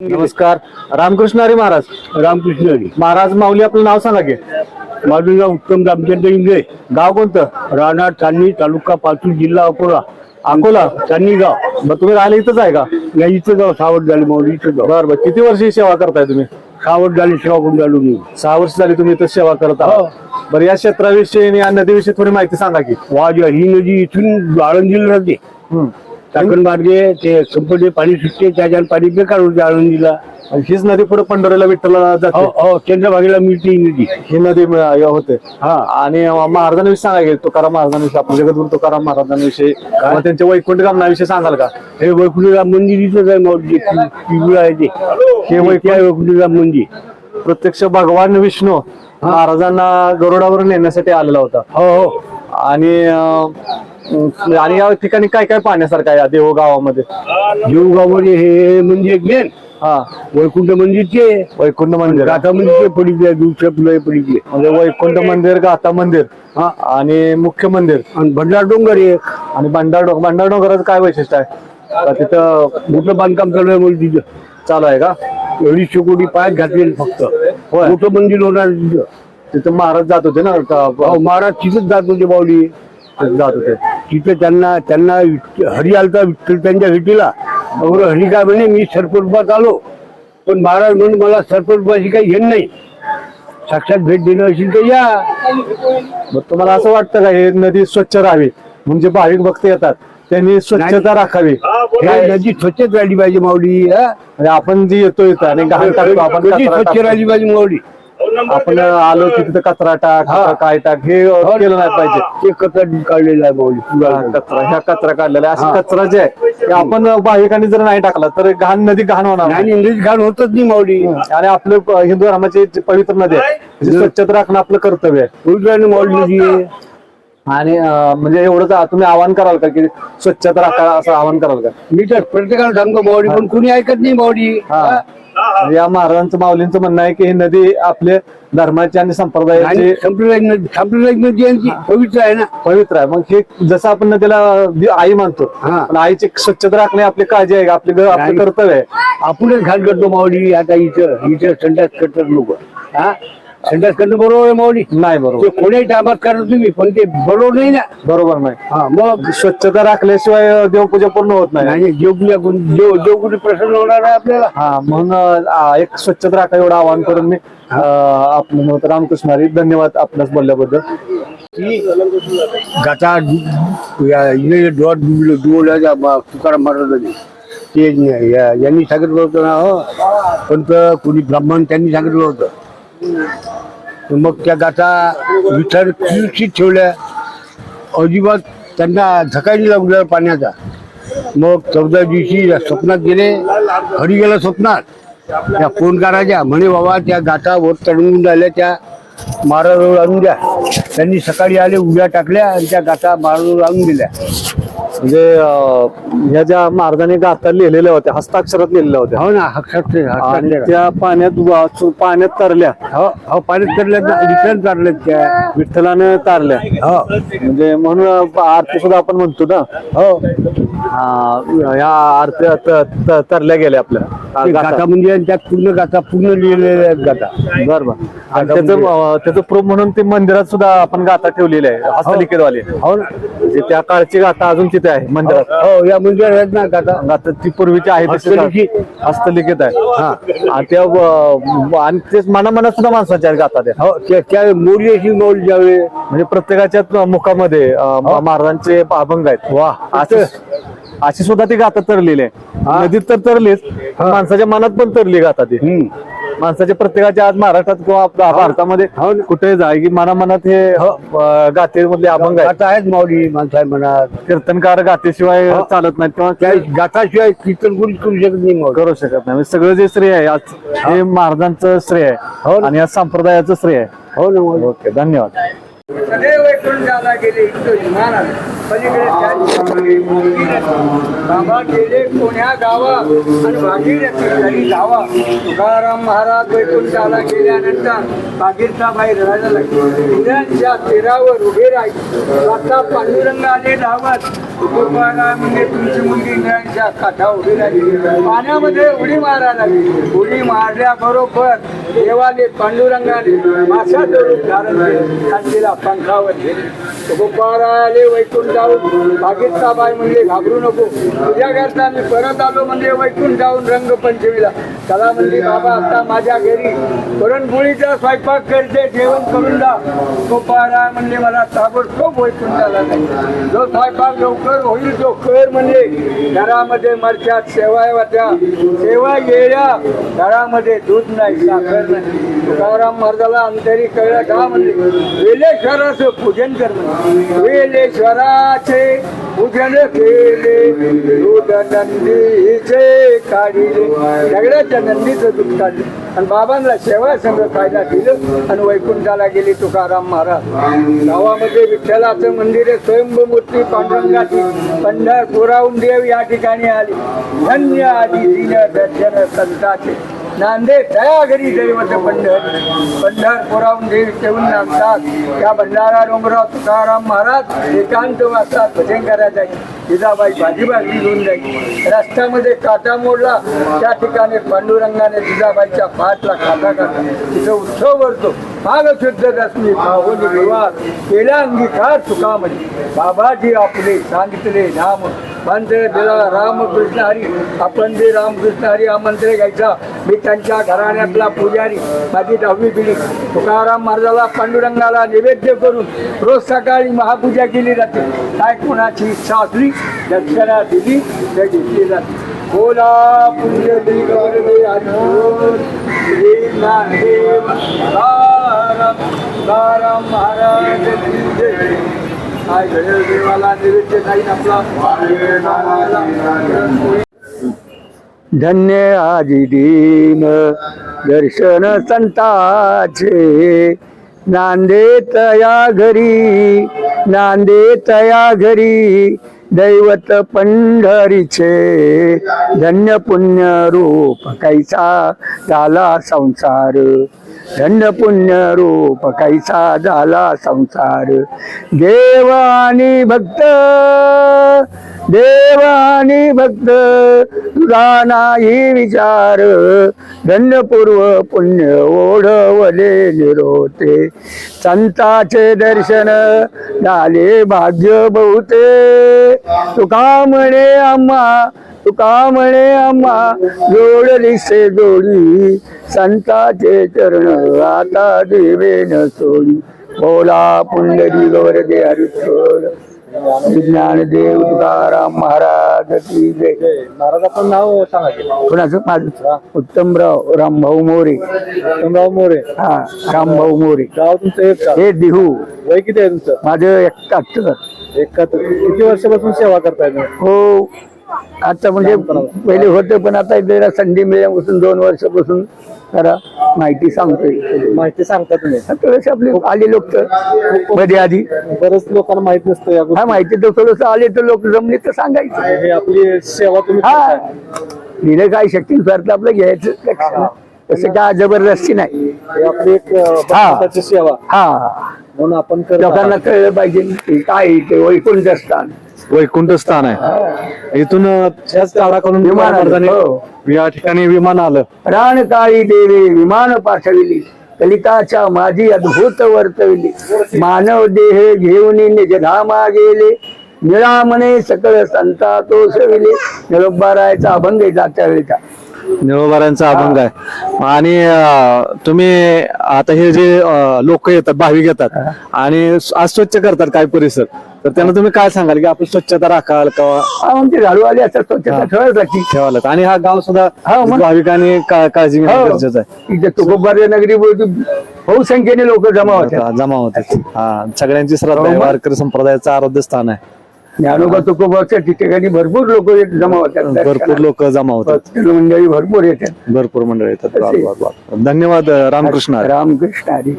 नमस्कार. रामकृष्ण हरी महाराज. रामकृष्ण हरी. महाराज माऊली आपलं नाव सांगा की. माझं नाव उत्तम रामचंद्र इंगळे. गाव कोणतं? राहणार चांदणी तालुका पाचूर जिल्हा अकोला. अकोला? चांदणी गाव मग तुम्ही राहिले इथंच आहे का? या इथं गाव सावध झाले माऊली इथं गाव बर बर. किती वर्षी सेवा करताय तुम्ही? सावध झाले सेवा करून झालो मी. सहा वर्ष झाली तुम्ही इथं सेवा करत हो. आहात बरं या क्षेत्राविषयी आणि या नदीविषयी थोडी माहिती सांगा की. वाज ही नदी इथून आळंदीला राहते. चाकण मार्गे ते संपटे पाणी सुटते त्याच्यानं पाणी बेकार होते आळंदीला आणि हीच नदी पुढे पंढरीला विठ्ठला हो जाते. हो चंद्रभागेला मिळते ही नदी. ही नदी म- हे होते. हा. आणि महाराजांविषयी सांगा की तुकाराम महाराजांविषयी आपण जगद्गुरु तुकाराम महाराजांविषयी किंवा त्यांच्या वैकुंठ गमनाविषयी सांगाल का? हे वैकुंठराम मंदिर इथंच आहे माऊली आहे ते. हे वैकुंठ आहे वैकुंठराम मंदिर. प्रत्यक्ष भगवान विष्णू महाराजांना गरुडावर नेण्यासाठी आलेला होता. हो हो. आणि अं, आणि या ठिकाणी काय काय पाहण्यासारखं आहे या देव गावामध्ये जीवगावमध्ये हे मंदिर एक मेन हा. वैकुंठ मंदिरचे. वैकुंठ मंदिर. गाथा मंदिरचे पडितले दूरच्या फुलं म्हणजे वैकुंठ मंदिर गाथा मंदिर हा आणि मुख्य मंदिर. आणि भंडार डोंगर एक. आणि भंडार भंडार डोंगराचं काय वैशिष्ट्य आहे? का तिथं मोठं बांधकाम चालू आहे म्हणजे तिथं. चालू आहे का? अडीचशे कोटी पायात घातलेले फक्त. होय. मोठं मंदिर होणार तिथं. तिथं महाराज जात होते ना? का- अहो, महाराज तिथंच जात होते बावली. जात होते. तिथं त्यांना त्यांना हरी आलता विठ्ठल त्यांच्या भेटीला. हरी काय म्हणे मी सरपंचात आलो. पण महाराज म्हणून मला सरपंचाशी काही घेण नाही. साक्षात भेट देणं असेल तर या. मग तुम्हाला असं वाटतं का हे नदी स्वच्छ राहावी? म्हणजे भाविक भक्त येतात त्यांनी स्वच्छता राखावी. नदी स्वच्छच राहिली पाहिजे माऊली? म्हणजे आपण जी येतो इथं आणि घाण टाकतो आपण स्वच्छ. राहिली पाहिजे माऊली. आपण आलो की तिथं कचरा टाक हा. काय टाक हे केलं नाही पाहिजे. ते कचरा काढलेला आहे हा, कचरा. ह्या कचरा काढलेला आहे. हा. असा कचरा जे आहे ते आपण भाविकांनी जर नाही टाकला तर घाण नदी घाण होणार नाही. आणि इंग्रजी घाण होतच नाही माऊली. आणि आपलं प- हिंदू धर्माची जी पवित्र नदी आहे स्वच्छता राखणं आपलं कर्तव्य आहे. पवित्राने माऊली नदी आहे आणि अं, म्हणजे एवढंच आ- तुम्ही आवाहन कराल का की स्वच्छता राखा असं आवाहन कराल का? मी तर प्रत्येकाला सांगतो माऊली पण कुणी ऐकत नाही माऊली. हा. या महाराजांचं माऊलींचं म्हणणं आहे की ही नदी आपले धर्माची आणि संप्रदायाची आणि सांप्रदायिक नदी यांची पवित्र आहे ना? पवित्र आहे. मग हे जसं आपण नदीला दि- आई मानतो हा. पण आईची स्वच्छता राखणे आपली काळजी आहे आपले ग- आपलं नाही. कर्तव्य आहे. आपणच घाण करतो माऊली आता इथं इथं संडास करतात लोक. हा? संडास करणं बरोबर आहे माऊली? नाही बरोबर. ते कोणी टाबात करा तुम्ही पण ते बरोबर नाही ना? बरोबर नाही. हा मग? स्वच्छता राखल्याशिवाय देवपूजा पूर्ण होत नाही. देवपुजा कोण- देव प्रसन्न होणार आहे आपल्याला. हा म्हणून अं, एक स्वच्छता राखा एवढं आवाहन करून मी अं, आपलं मत रामकृष्ण हरी. धन्यवाद आपल्यास बोलल्याबद्दल. गाता तुकाराम महाराजांनी. ते या- यांनी सांगितलं होतं ना हो. पंत कोणी ब्राह्मण त्यांनी सांगितलं होतं. मग त्या गाता विचार सुरक्षित ठेवल्या? अजिबात त्यांना झकायला लागल्या पाण्याचा. मग चौदा दिवशी या स्वप्नात गेले हरी गेला स्वप्नात. त्या फोन करायच्या म्हणे बाबा त्या गाथा वर चढवून राहिल्या त्या महाराजावर आणून द्या. त्यांनी सकाळी आले उड्या टाकल्या आणि त्या गाथा महाराजावर आणून दिल्या. म्हणजे ह्या ज्या महाराजांनी गाथा लिहिलेल्या होत्या हस्ताक्षरात लिहिलेल्या होत्या. हो ना आणि. त्या पाण्यात पाण्यात तरल्या. हो हो पाण्यात तरल्या रिटर्न चालल्यात त्या. विठ्ठलाने तारल्या. हो. म्हणजे म्हणून आरती सुद्धा आपण म्हणतो ना. हो. हा, ह्या आरत्या त- त- तरल्या गेल्या आपल्या. ते गाथा. गाथा म्हणजे आणि त्यात पूर्ण गाथा पूर्ण लिहिलेल्या आहेत गाथा. बर बर आणि त्याचं अं, त्याचं प्रूफ म्हणून ते मंदिरात सुद्धा आपण गाथा ठेवलेली आहे हस्तलिखितवाली. हो ना. म्हणजे त्या काळची गाथा अजून तिथे आहे मंदिरात हो या मंदिरात आहेत ना ती पूर्वीची आहे हस्तलिखित. हस्तलिखित आहे. हा. आणि त्या आणि ते मनामनात सुद्धा माणसाच्या आहेत गाथा त्या हो त्या त्या मोरी अशी मौल ज्यावेळी. म्हणजे प्रत्येकाच्या मुखामध्ये अं, महाराजांचे अभंग आहेत. वा अशी अशी सुद्धा ती गाथा तरलेली आहे. नदीत तर तरलीच माणसाच्या मनात पण तरली गाथा ती. हम्म. माणसाच्या प्रत्येकाच्या आज महाराष्ट्रात किंवा आपल्या भारतामध्ये हो. कुठे जाय की मनामनात हे अं, गाथेमधले अभंग आहेत. माऊली माणसा मनात. कीर्तनकार गाथेशिवाय चालत नाहीत किंवा त्या गाथाशिवाय कीर्तन करू शकत नाही करू शकत नाही. म्हणजे सगळं जे श्रेय आहे आज हे. महाराजांचं श्रेय हो आहे. आणि या संप्रदायाचं श्रेय आहे. हो ना ओके धन्यवाद. सदैव वैकुंठाला गेले इतकं विमान आलं. पलीकडे बाबा गेले कोण्या गावा? आणि भागीरथी तरी जावा तुकाराम महाराज वैकुंठाला गेल्यानंतर भागीरथा बाहेर राहायला लागली. उद्यांच्या तीरावर उभे राहिले. आता पांडुरंगाने धावत तुकोबाला म्हणजे तुमची मुलगी इंद्रांच्या काठा उभी राहिली. पाण्यामध्ये उडी मारायला लागली. उडी मारल्याबरोबर देवाने पांडुरंगाने मासा धरून धारण केला. आणि तिला पंखावर घेतले गोपाळाले म्हणजे घाबरू नको. तुझ्या करता मी परत आलो म्हणजे जाऊन रंगपंचमीला. त्याला म्हणजे बाबा आता माझ्या घरी पुरणपोळीचा स्वयंपाक करते जेवण करून जा. गोपाळा म्हणजे मला ताबडतोब वैकुंठाला नाही. जो स्वयंपाक लवकर होईल तो कर म्हणजे घरामध्ये मरच्यात शेवाय वाट्या सेवा येळ्या घरामध्ये दूध नाही साखर नाही. तुकाराम महाराजाला अंतरी कळलं का म्हणजे वेलेश्वराचं पूजन कर वेलेश्वराचे पूजन केले. दूध नंदीचे काढिले. सगळ्याच्या नंदीचं दूध काढलं. आणि बाबांना शेवा संघ फायदा केलं आणि वैकुंठाला गेली तुकाराम महाराज. गावामध्ये विठ्ठलाचं मंदिर आहे स्वयंभू मूर्ती पांडुरंगाची पंढरपुराहून देव या ठिकाणी आली. धन्य आधी दिन दर्शन संताचे. नांदे दया घरी दैवत पंढर. पंढरपुराहून देव ठेवून नांदतात त्या भंडारा डोंगराव तुकाराम महाराज एकांत वाचतात भजन करायला जायचे. जिजाबाई भाजी भाजी घेऊन जाईल. रस्त्यामध्ये काटा मोडला त्या ठिकाणी पांडुरंगाने जिजाबाईच्या पाठला काटा काढला तिथं उत्सव भरतो. माग शुद्ध दसमी भावली विवाह केला अंगीकार सुखामध्ये. बाबाजी आपले सांगितले नाम मंत्र दिला रामकृष्ण हरी आपण जे रामकृष्ण हरी हा मंत्र घ्यायचा. मी त्यांच्या घराण्यातला पुजारी माझी दहावी पिढी. तुकाराम महाराजाला पांडुरंगाला नैवेद्य करून रोज सकाळी महापूजा केली जाते. काय कोणाची इच्छा असली दक्षिणा दिली तर घेतली जाते बोला पुण्य श्री महाराज जय. काय घडेल देवाला नैवेद्य नाही आपला धन्य आजी दीन दर्शन संताचे नांदे तया घरी नांदे तया घरी दैवत पंढरीचे धन्य पुण्य रूप कैसा झाला संसार? धन्य पुण्य रूप कैसा झाला संसार? देव आणि भक्त देव आणि भक्त तुझा नाही विचार. धन्यपूर्व पुण्य ओढवले निरोते. संताचे दर्शन झाले भाग्य बहुते तुका म्हणे आम्हा तुका म्हणे आम्हा जोडली से जोडी संताचे चरण आता देवेन सोडी. बोला पुंडरी गवरदे अरुक्ष विज्ञान देव तुकाराम महाराज. की जय महाराजाचं नाव सांगा की. कोणाचं? माझं. उत्तमराव रामभाऊ मोरे. उत्तमराव मोरे. हा रामभाऊ मोरे. गाव तुमचं एक का? हे दिहू. वय किती आहे तुमचं? माझं एकाहत्तर. एकाहत्तर. किती वर्षापासून सेवा करताय तुम्ही? हो. आता म्हणजे पहिले होतं पण आता जरा संधी मिळाल्यापासून दोन वर्षापासून जरा माहिती सांगतोय. माहिती सांगता तुम्ही? थोडेसे आपले आले लोक. तर मध्ये आधी. बरेच लोकांना माहीत नसतं या हा गोष्टी. माहिती तर थोडस आले तर लोक जमले तर सांगायचं. हे आपली सेवा तुम्ही हा. करताय. दिलं काय शक्ती स्वार्थ आपलं घ्यायचं. लक्षात. तसं काय जबरदस्ती नाही. हे आपली एक अं, भक्ताची सेवा. हा. म्हणून आपण करत लोकांना आहात. कळलं पाहिजे की काय ते वैकुंठ स्थान. वैकुंठ स्थान आहे. इथून त्याच काळाकडून विमान आलं. हो. या ठिकाणी विमान आलं. प्राणकाळी देवी विमान पाठविली. कलिताच्या माझी अद्भुत वर्तविली. मानव देह घेऊन निजधामा गेले. निळामणे सकळ संता तो सविले निरोबारायचा अभंग आहे जात्या वेळेचा. निळोबाऱ्यांचा अभंग आहे. आणि अं, तुम्ही आता हे जे लोक येतात भाविक येतात आणि आज स्वच्छ करतात काय परिसर. तर त्यांना तुम्ही काय सांगाल की आपण स्वच्छता राखाल का? हा म्हणजे झाडू आले असं स्वच्छता ठेवायच लागते ठेवाल आणि हा गाव सुद्धा हो, मग. भाविकांनी का- काळजी घेणं हो. गरजेचं आहे. इथे तुकोबार नगरी बहुसंख्येने लोक जमा होतात. आता जमा होते हा सगळ्यांची श्रद्धा आहे. हो. वारकरी संप्रदायाचं आराध्य स्थान आहे. ज्ञानोबा तुकोबाच्या ठिकाणी भरपूर लोक जमा होतात. भरपूर लोक जमा होतात. भक्त मंडळी भरपूर येतात. भरपूर मंडळ येतात. असे. बरं, बरं, बरं. धन्यवाद रामकृष्ण हरी. रामकृष्ण हरी.